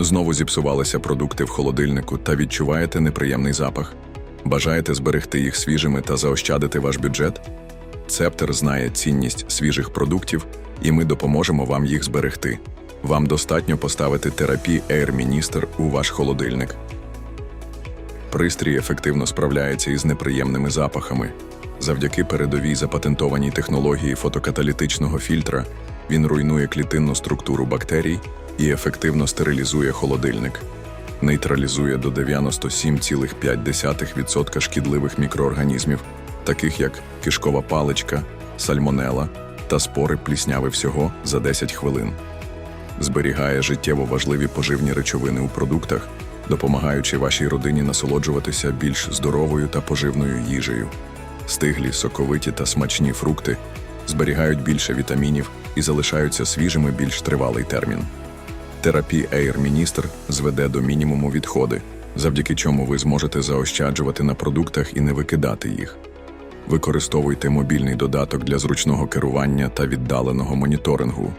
Знову зіпсувалися продукти в холодильнику та відчуваєте неприємний запах. Бажаєте зберегти їх свіжими та заощадити ваш бюджет? Цептер знає цінність свіжих продуктів, і ми допоможемо вам їх зберегти. Вам достатньо поставити терапі Air Minister у ваш холодильник. Пристрій ефективно справляється із неприємними запахами. Завдяки передовій запатентованій технології фотокаталітичного фільтра він руйнує клітинну структуру бактерій і ефективно стерилізує холодильник. Нейтралізує до 97,5% шкідливих мікроорганізмів, таких як кишкова паличка, сальмонела та спори плісняви всього за 10 хвилин зберігає життєво важливі поживні речовини у продуктах, допомагаючи вашій родині насолоджуватися більш здоровою та поживною їжею. Стиглі, соковиті та смачні фрукти зберігають більше вітамінів і залишаються свіжими більш тривалий термін. Терапі Air Minister зведе до мінімуму відходи, завдяки чому ви зможете заощаджувати на продуктах і не викидати їх. Використовуйте мобільний додаток для зручного керування та віддаленого моніторингу.